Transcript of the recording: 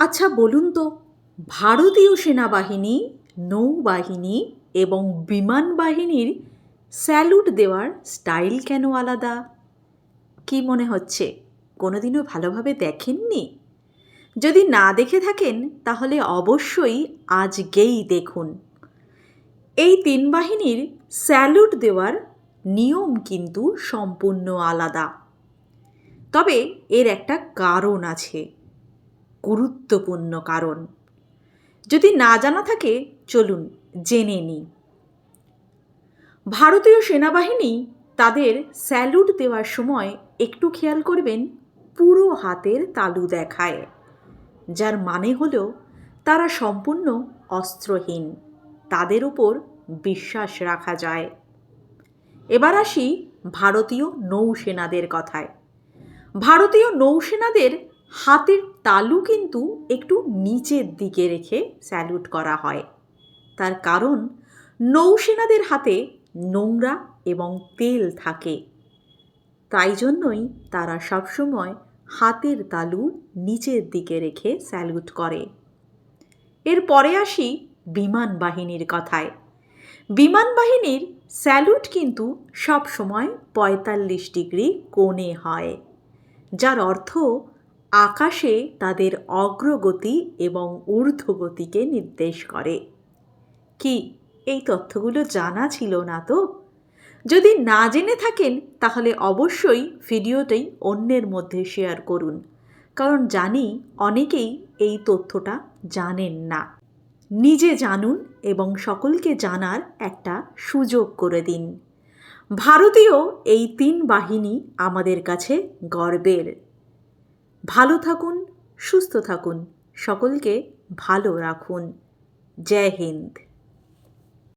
আচ্ছা বলুন তো, ভারতীয় সেনাবাহিনী, নৌবাহিনী এবং বিমান বাহিনীর স্যালুট দেওয়ার স্টাইল কেন আলাদা? কি মনে হচ্ছে? কোনোদিনও ভালোভাবে দেখেননি? যদি না দেখে থাকেন, তাহলে অবশ্যই আজকেই দেখুন। এই তিন বাহিনীর স্যালুট দেওয়ার নিয়ম কিন্তু সম্পূর্ণ আলাদা। তবে এর একটা কারণ আছে। গুরুত্বপূর্ণ কারণ। যদি না জানা থাকে, চলুন জেনে নিই। ভারতীয় সেনাবাহিনী তাদের স্যালুট দেওয়ার সময় একটু খেয়াল করবেন, পুরো হাতের তালু দেখায়, যার মানে হল তারা সম্পূর্ণ অস্ত্রহীন, তাদের উপর বিশ্বাস রাখা যায়। এবার আসি ভারতীয় নৌসেনাদের কথায়। ভারতীয় নৌসেনাদের হাতের তালু কিন্তু একটু নিচের দিকে রেখে স্যালুট করা হয়। তার কারণ, নৌসেনাদের হাতে নোংরা এবং তেল থাকে। তাই জন্যই তারা সবসময় হাতের তালু নিচের দিকে রেখে স্যালুট করে। এরপরে আসি বিমান বাহিনীর কথায়। বিমান বাহিনীর স্যালুট কিন্তু সব সময় পঁয়তাল্লিশ ডিগ্রি কোণে হয়, যার অর্থ আকাশে তাদের অগ্রগতি এবং ঊর্ধ্বগতিকে নির্দেশ করে। কি, এই তথ্যগুলো জানা ছিল না তো? যদি না জেনে থাকেন, তাহলে অবশ্যই ভিডিওটাই অন্যের মধ্যে শেয়ার করুন, কারণ জানি অনেকেই এই তথ্যটা জানেন না। নিজে জানুন এবং সকলকে জানার একটা সুযোগ করে দিন। ভারতীয় এই তিন বাহিনী আমাদের কাছে গর্বের। ভালো থাকুন সুস্থ থাকুন। সকলকে ভালো রাখুন। জয় হিন্দ।